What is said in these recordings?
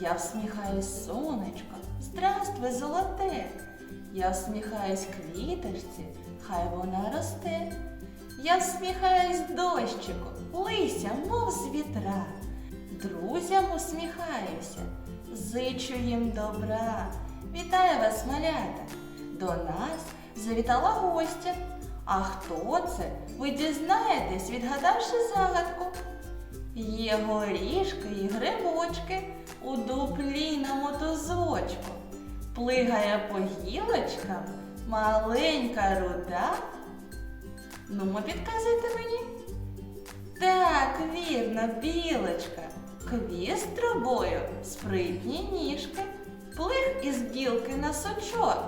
Я всміхаюсь сонечко, здравствуй, золоте. Я всміхаюсь квіточці, хай вона росте. Я всміхаюсь дощику, лися, мов з вітра. Друзям усміхаюся, зичу їм добра. Вітаю вас, малята! До нас завітала гостя. А хто це? Ви дізнаєтесь, відгадавши загадку. Є горішки і грибочки у дуплі на. Плигає по гілочкам маленька руда. Ну, ми підказуйте мені. Так, вірно, білочка. Хвіст трубою, спритні ніжки, плих із білки на сучок.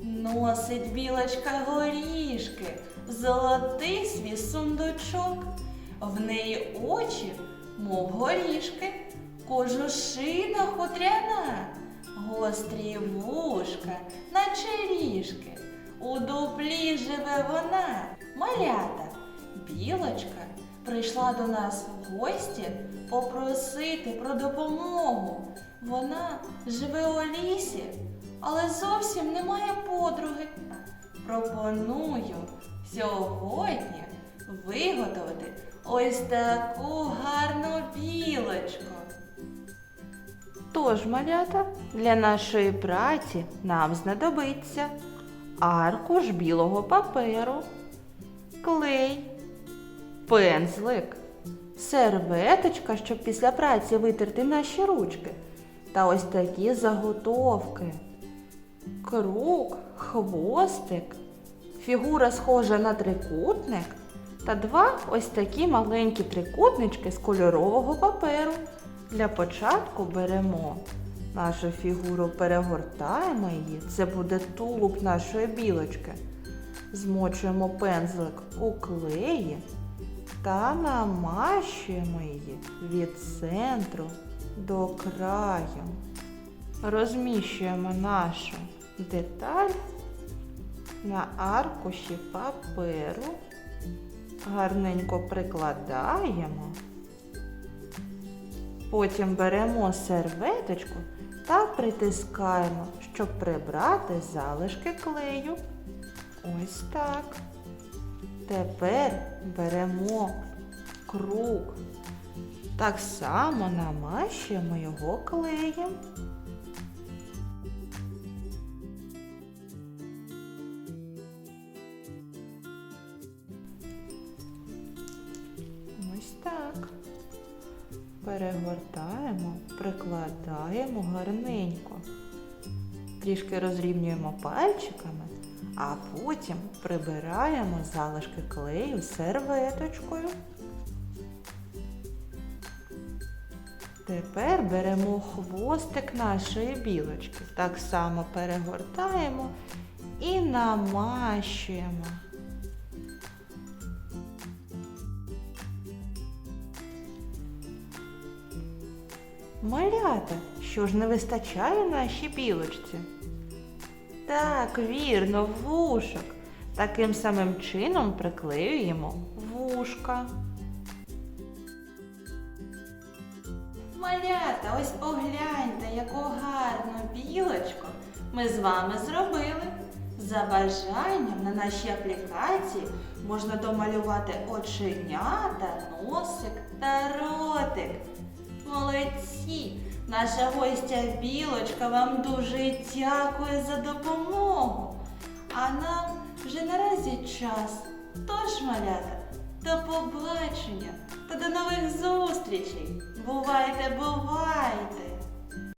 Носить білочка горішки, золотий свій сундучок. В неї очі, мов горішки, кожушина хутряна, гострі вушка, наче ріжки. У дуплі живе вона, малята. Білочка прийшла до нас в гості попросити про допомогу. Вона живе у лісі, але зовсім немає подруги. Пропоную сьогодні виготовити ось таку гарну Тож, малята, для нашої праці нам знадобиться аркуш білого паперу, клей, пензлик, серветочка, щоб після праці витерти наші ручки. Та ось такі заготовки. Круг, хвостик, фігура схожа на трикутник та два ось такі маленькі трикутнички з кольорового паперу. Для початку беремо нашу фігуру, перегортаємо її. Це буде тулуб нашої білочки. Змочуємо пензлик у клеї та намащуємо її від центру до краю. Розміщуємо нашу деталь на аркуші паперу, гарненько прикладаємо. Потім беремо серветочку та притискаємо, щоб прибрати залишки клею. Ось так. Тепер беремо круг. Так само намащуємо його клеєм. Ось так. Перегортаємо, прикладаємо гарненько. Трішки розрівнюємо пальчиками, а потім прибираємо залишки клею серветочкою. Тепер беремо хвостик нашої білочки. Так само перегортаємо і намащуємо. Малята, що ж не вистачає нашій білочці? Так, вірно, вушок. Таким самим чином приклеюємо вушка. Малята, ось погляньте, яку гарну білочку ми з вами зробили. За бажанням на нашій аплікації можна домалювати оченята, носик та ротик. Молодці! Наша гостя Білочка вам дуже дякує за допомогу. А нам вже наразі час. Тож, малята, до побачення та до нових зустрічей. Бувайте, бувайте!